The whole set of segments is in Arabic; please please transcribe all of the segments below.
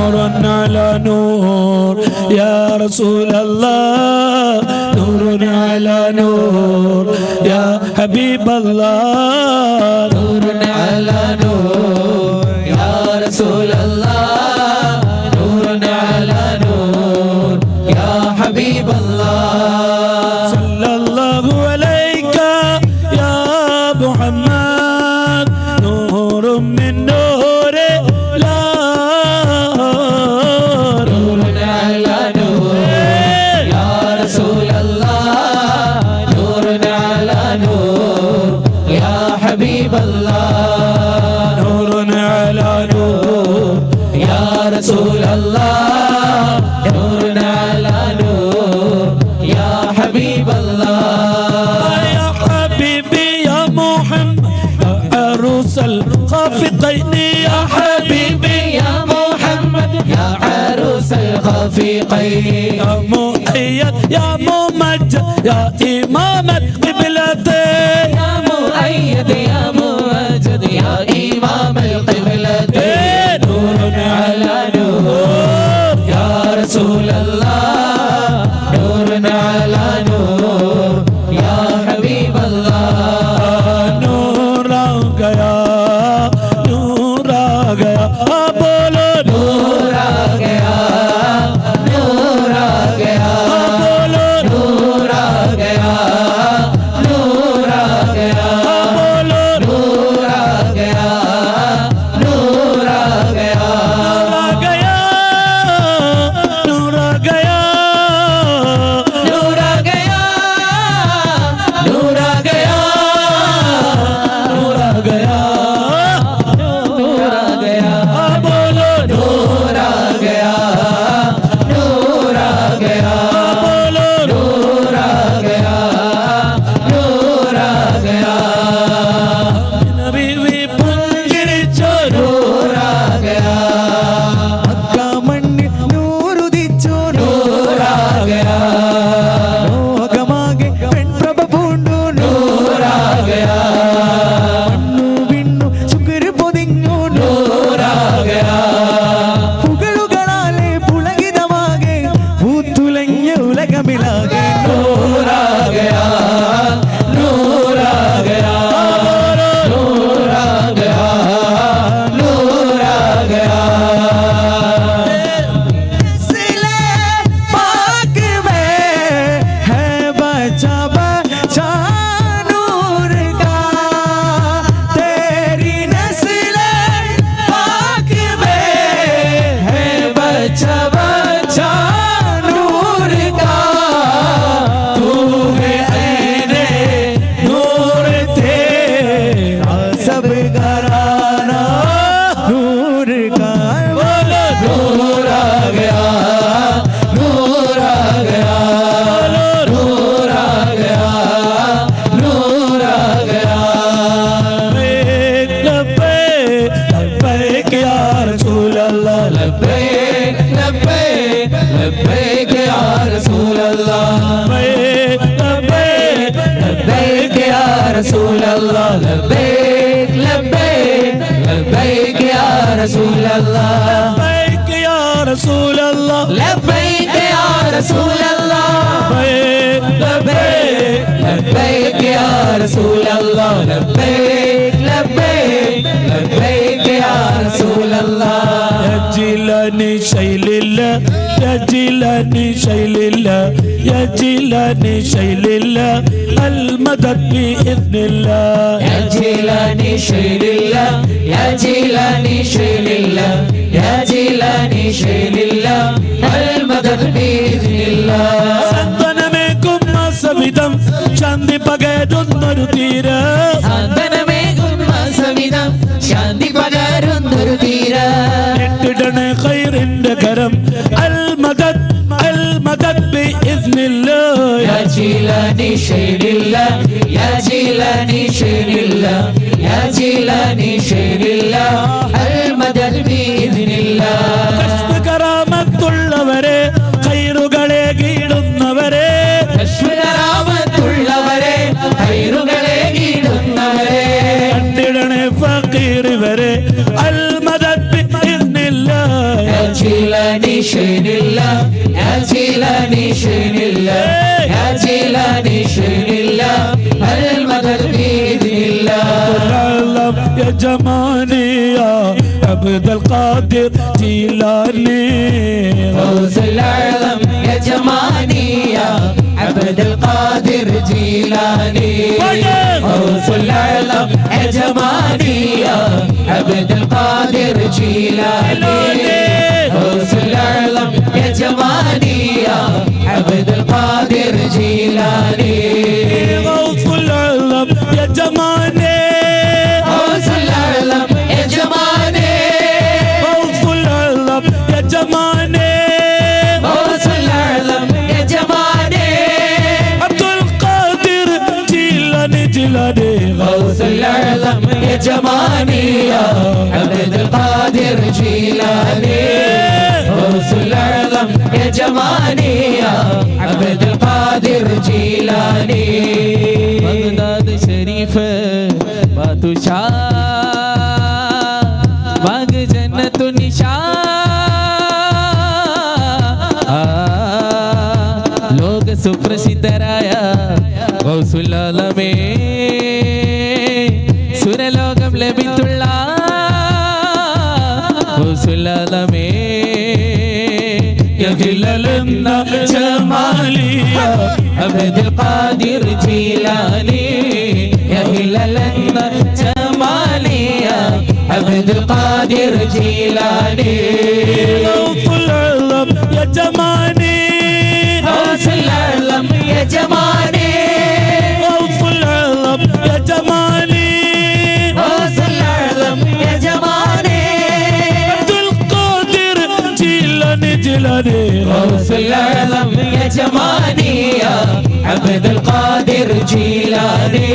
نور على نور. يا رسول الله نور على نور. يا حبيب الله حبيب الله نور على نور. يا رسول الله نور على نور. يا حبيب الله. يا حبيبي يا محمد عروس الخافقين يا حبيبي يا محمد يا عروس الخفيقين يا مؤيد يا ممجد يا إمام القبلتين رسول الله لبيك لبيك لبيك يا رسول الله لبيك يا رسول الله لبيك يا رسول الله لبيك لبيك يا رسول الله لبيك لبيك يجلني شيء لله يجلني شيء لله المدد بإذن الله يا جيلاني شيء لله يا جيلاني شيء لله يا جيلاني شيء لله المدد بإذن الله സന്തനമേക്കുന്ന സവിധം ശാന്തി പകരുന്നൊരു തീര بإذن الله يا جيلاني شير الله يا جيلاني شير الله يا جيلاني شير الله المدد بإذن الله كشف كرامة ഉള്ളവരെ കയറുകളെ കീടുന്നവരെ കശ്മരാമത്തുള്ളവരെ കയറുകളെ കീടുന്നവരെ കണ്ടിടണേ ഫക്കീർ വരെ അല്ല شين الله يا جيلاني شين الله يا جيلاني شين الله المدد بإذن الله يا جماني يا عبد القادر جيلاني غوث الأعظم يا جماني يا عبد القادر جيلاني غوث الأعظم يا جماني يا عبد القادر جيلاني عبد القادر جيلاني. غوث العالم يا جماني. غوث الأعظم يا جماني. غوث العالم يا جماني. غوث الأعظم يا جماني. عبد القادر جيلاني جيلاني. غوث الأعظم يا جماني. يا عبد القادر جيلاني. യജമാനിയ അബ്ദുൽ ഖാദിർ ജീലാനി. ബഗ്ദാദ് ഷരീഫ് ബാദുഷാ. ബാഗ് ജന്നത്തു നിഷാ. ലോക സുപ്രസിദ്ധരായ ഗൗസുലാലമേ عبد القادر جيلاني يا هلالنا جمالي يا عبد القادر جيلاني غوث العالم يا جماني غوث العالم يا جماني غوث العالم يا جماني يا عبد القادر جيلاني.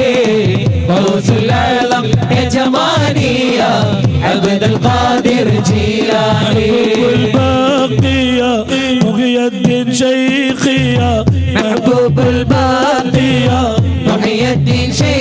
غوث العالم يا جماني يا عبد القادر جيلاني. الباقية مغي الدين شيخية. محبوب الباقية محي الدين شيخي